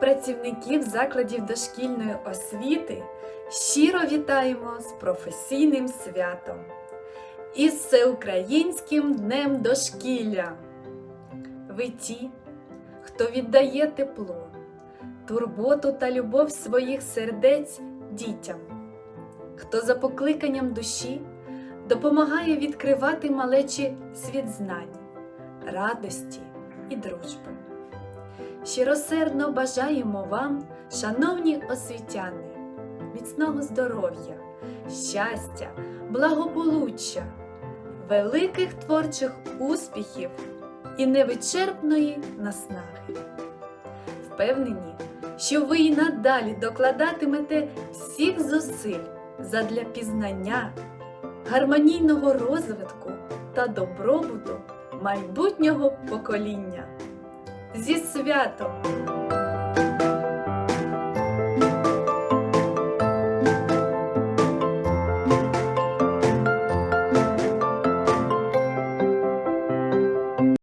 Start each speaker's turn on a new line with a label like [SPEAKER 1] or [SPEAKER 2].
[SPEAKER 1] працівників закладів дошкільної освіти щиро вітаємо з професійним святом і всеукраїнським днем дошкілля. Ви ті, хто віддає тепло, турботу та любов своїх сердець дітям, хто за покликанням душі допомагає відкривати малечі світ знань, радості і дружби. Щиросердно бажаємо вам, шановні освітяни, міцного здоров'я, щастя, благополуччя, великих творчих успіхів і невичерпної наснаги. Впевнені, що ви і надалі докладатимете всіх зусиль задля пізнання, гармонійного розвитку та добробуту майбутнього покоління. Зі святом!